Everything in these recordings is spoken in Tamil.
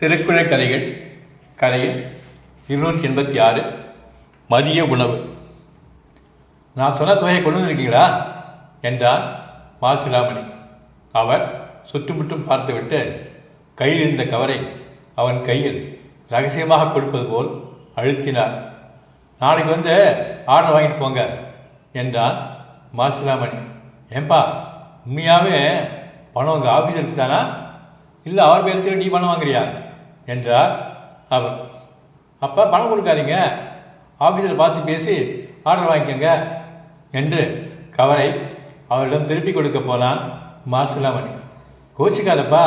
திருக்குழக்கரைகள் கரையில் கதையில் இருநூற்றி எண்பத்தி ஆறு மதிய உணவு. நான் சொன்ன தொகையை கொண்டு வந்திருக்கீங்களா? என்றார் மாசிலாமணி. அவர் சுற்றுமுற்றும் பார்த்துவிட்டு கையில் இருந்த கவரை அவன் கையில் ரகசியமாக கொடுப்பது போல் அழுத்தினார். நாளைக்கு வந்து ஆர்டர் வாங்கிட்டு போங்க என்றான் மாசிலாமணி. ஏன்பா உண்மையாகவே பணம் உங்கள் ஆஃபீஸருக்கு தானா இல்லை அவர் பேருக்கு நீ பணம் வாங்குறியா? என்றார் அவர். அப்போ பணம் கொடுக்காதீங்க. ஆஃபீஸில் பார்த்து பேசி ஆர்டர் வாங்கிக்கோங்க என்று கவரை அவரிடம் திருப்பி கொடுக்க போனான் மாசிலாமணி கோச்சிக்காதப்பா.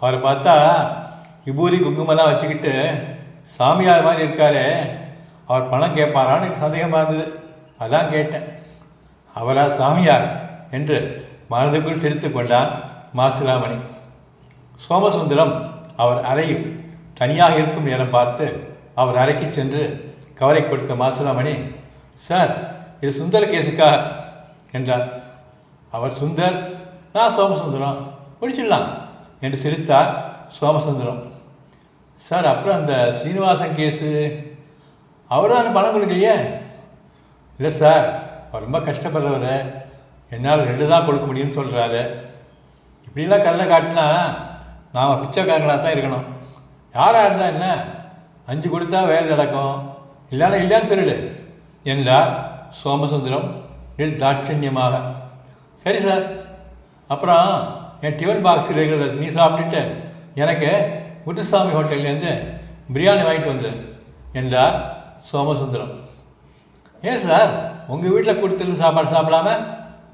அவரை பார்த்தா விபூதி குங்குமெல்லாம் வச்சுக்கிட்டு சாமியார் மாதிரி இருக்காரு. அவர் பணம் கேட்பாரான்னு எனக்கு சந்தேகமாக இருந்தது. அதான் கேட்டேன். அவரா சாமியார் என்று மனதுக்குள் சிரித்து கொண்டான் மாசிலாமணி சோமசுந்தரம் அவர் அறையில் தனியாக இருக்கும் நேரம் பார்த்து அவர் அறைக்கு சென்று கவரை கொடுத்த மாசுலாமணி சார் இது சுந்தர கேஸுக்கா? என்றார். அவர் சுந்தர் நான் சோமசுந்தரம் முடிச்சிடலாம் என்று சிரித்தார் சோமசுந்தரம். சார் அப்புறம் அந்த சீனிவாசன் கேஸு அவர் தான் பணம் கொடுக்கலையே? இல்லை சார் அவர் ரொம்ப கஷ்டப்படுறவர் என்னால் ரெண்டு தான் கொடுக்க முடியும்னு சொல்கிறாரு இப்படிலாம் கல்லை காட்டினா நாம் பிச்சைக்காரங்களாக தான் இருக்கணும். யாராக இருந்தால் என்ன? அஞ்சு கொடுத்தா வேலை நடக்கும். இல்லைன்னா இல்லைன்னு சொல்லிடு என்றார் சோமசுந்தரம் நிர்தாட்சண்யமாக சரி சார். அப்புறம் என் டிஃபன் பாக்ஸ் இருக்கிறத நீ சாப்பிட்டுட்டு. எனக்கு முத்துசாமி ஹோட்டல்லேருந்து பிரியாணி வாங்கிட்டு வந்து. என்றார் சோமசுந்தரம். ஏன் சார்? உங்கள் வீட்டில் கொடுத்துருந்து சாப்பாடு சாப்பிடாம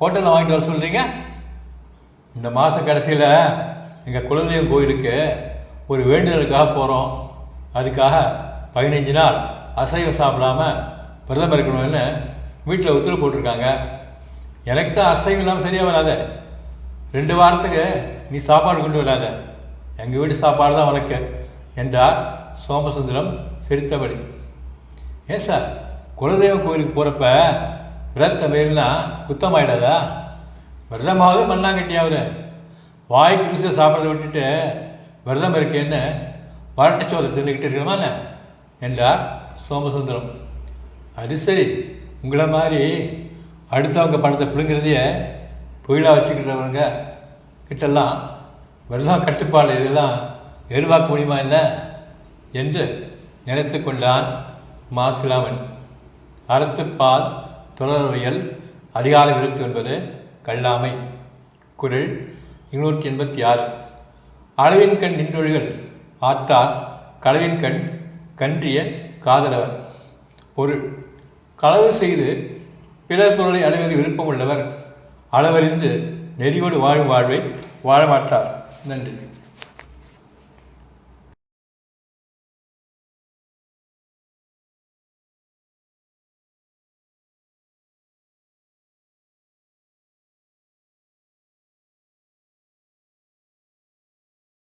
ஹோட்டலில் வாங்கிட்டு வர சொல்கிறீங்க இந்த மாத கடைசியில் எங்கள் குலதெய்வம் கோயிலுக்கு ஒரு வேண்டுதலுக்காக போகிறோம் அதுக்காக பதினஞ்சு நாள் அசைவம் சாப்பிடாம விரதம் இருக்கணும்னு வீட்டில் உத்தரவு போட்டிருக்காங்க. எனக்கு தான் அசைவம் இல்லாமல் சரியாக வராத. ரெண்டு வாரத்துக்கு நீ சாப்பாடு கொண்டு வராத. எங்கள் வீட்டு சாப்பாடு தான் உனக்கு என்றார் சோமசுந்தரம் சிரித்தபடி. ஏன் சார்? குலதெய்வம் கோயிலுக்கு போகிறப்ப விரதம் மீறினா குத்தமாயிடாதா? விரதமாவது மண்ணாங்கட்டியாவது வாய்க்கு ருசியை சாப்பிட்றத விட்டுட்டு விரதம் இருக்கேன்னு வரட்டு சோதை தின்னுக்கிட்டு இருக்கணுமா என்ன? என்றார் சோமசுந்தரம். அது சரி உங்களை மாதிரி அடுத்தவங்க பணத்தை பிடுங்கிறதையே தொழிலாக வச்சுக்கிட்டவங்க கிட்டெல்லாம் விரதம் கட்டுப்பாடு இதெல்லாம் எதிர்பார்க்க முடியுமா என்ன? என்று நினைத்து கொண்டான் மாசிலாமன். அறத்துப்பால் தொடர்வையல் அதிகார இருபத்தி என்பது கல்லாமை. குரல் இருநூற்றி எண்பத்தி ஆறு. அளவின் கண் நின்றொழிகள் ஆற்றார் களவின் கண் கன்றிய காதலவர். பொருள். களவு செய்து பிறர் பொருளை அடைவது விருப்பம் உள்ளவர். அளவறிந்து நெறியோடு வாழும் வாழ்வை வாழமாட்டார். நன்றி.